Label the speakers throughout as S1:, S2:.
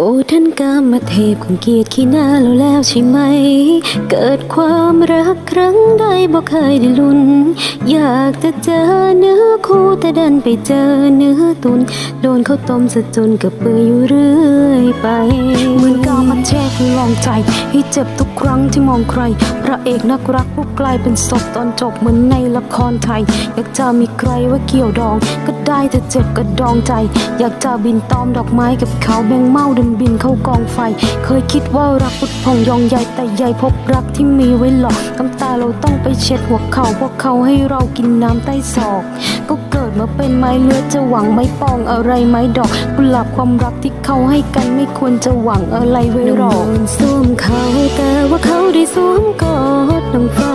S1: โอ้ท่านกามเทพคงเกลียดขี้หน้าเราแล้วใช่ไหม เกิดความรักครั้งใดบ่เคยได้ลุ้น อยากจะเจอเนื้อคู่ แต่ดันไปเจอเนื้อตุน โดนเขาต้มสะจนกับเปื่อยอยู่เรื่อยไป
S2: เหมือนกาวมาแทกลองใจให้เจ็บทุกครั้งที่มองใคร พระเอกนักรักผู้กลายเป็นศพตอนจบเหมือนในละครไทย อยากจะมีใครว่าเกี่ยวดอง ก็ได้แต่เจ็บก็ดองใจ อยากจะบินตอมดอกไม้กับเขาแบ่งเมาเดินบินเข้ากองไฟ เคยคิดว่ารักพุดพองยองใหญ่แต่ใหญ่พบรักที่มีไว้หลอกน้ำตาเราต้องไปเช็ดหัวเขาพวกเขาให้เรากินน้ำใต้ศอก ก็เกิดมาเป็นไม้เลือดจะหวังไม่ปองอะไรไม้ดอกกุหลาบความรักที่เขาให้กันไม่ควรจะหวังอะไรไว้หรอก
S1: โดนสวมเขาแต่ว่าเขาได้สวมกอดน้องเฝ้า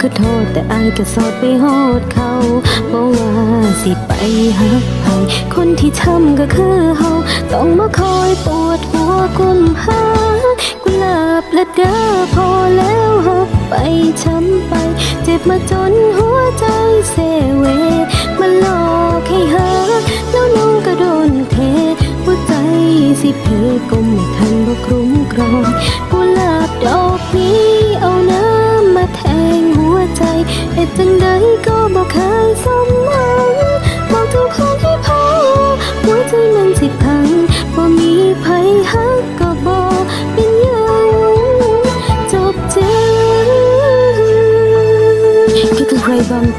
S1: คือโทษแต่อายก็สอดไปหอดเขาบอกว่าสิไปหักไผคนที่ทำก็คือเฮาต้องมาคอยปวดหัวกุมหากุหลาบและเด้อพอแล้วหักไปช้ำไป เจ็บมาจนหัวใจเซเว สิเพก็ไม่ทันบ่ครุ้มครองกุหลาบดอกนี้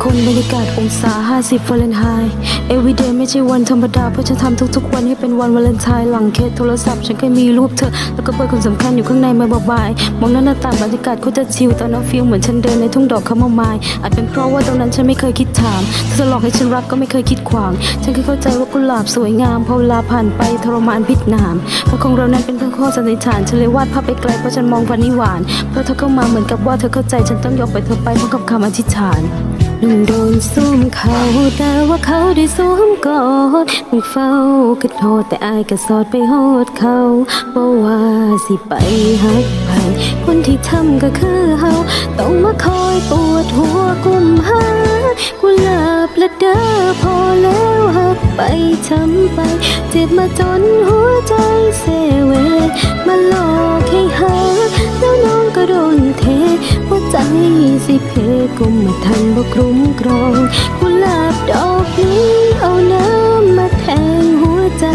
S1: คนบ
S2: รรยากาศองศา 50ฟาเรนไฮต์ everyday ไม่ใช่วันธรรมดา เพราะฉันทำทุกๆ วันให้เป็นวันวาเลนไทน์หลังเคสโทรศัพท์ ฉันก็มีรูปเธอ แล้วก็เบอร์คนสำคัญอยู่ข้างในมาบอกบายมองหน้าหน้าต่างบรรยากาศก็จะชิลตอนนั้นฟีลเหมือนฉันเดินในทุ่งดอกคาโมไมล์อาจเป็นเพราะว่าตรงนั้นฉันไม่เคยคิดถามเธอจะหลอกให้ฉันรักก็ไม่เคยคิดขวาง ฉันแค่เข้าใจว่ากุหลาบสวยงามพอเวลาผ่านไปทรมานพิษหนามเพราะของเรานั้นเป็นเพียงข้อสันนิษฐานฉันเลยวาดภาพไปไกลเพราะฉันมองวันนี้หวานเพราะเธอเข้ามาเหมือนกับว่าเธอเข้าใจฉันต้องยอมไปเธอไปพร้อมกับคำอธิษฐาน
S1: นุ่งโดนสวมเขาแต่ว่าเขาได้สวมกอดมึงเฝ้าคือโทษแต่อายก็สอดไปโหดเขาบอกว่าสิไปหักไผคนที่ทำก็คือเฮาต้องมาคอยปวดหัวกุมหากุหลาบละเด้อพอแล้วหักไปช้ำไป เจ็บมาจนหัวใจเซเวมาหลอกให้หาแล้วน้องก็โดนเทหัวใจสิเพ ก็ไม่ทันบ่คลุ้มครองกุหลาบดอกนี้เอาน้ำมาแทงหัวใจ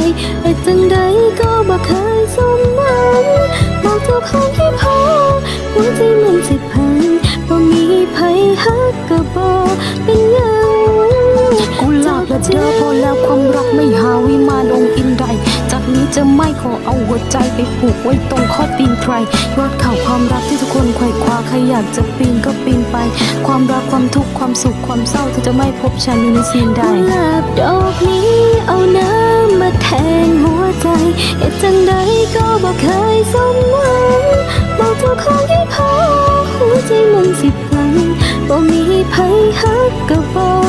S1: ไอ้จังใดก็บ่เคยสมหวังบอกทุกครั้งที่พอหัวใจมันสิพังบ่มีไผฮักก็บ่เป็นหยัง
S2: กุหลาบและเธอพอแล้วความรักไม่หาวิมานองค์อินใด จากนี้จะไม่ขอเอาหัวใจไปผูกไว้ตรงข้อตีนใครยอดข่าวความรักที่ทุกคนไขว่คว้าใครอยากจะปีนก็ปีนไป ความรักความทุกข์ความสุขความเศร้าเธอจะไม่พบฉันอยู่ในซีนใด
S1: กลาบดอกนี้เอาน้ำมาแทงหัวใจเอ็ดจังใดก็บ่เคยสมหวังบอกทุกครั้งที่พอหัวใจมันสิพังบ่มีไผฮักก็บ่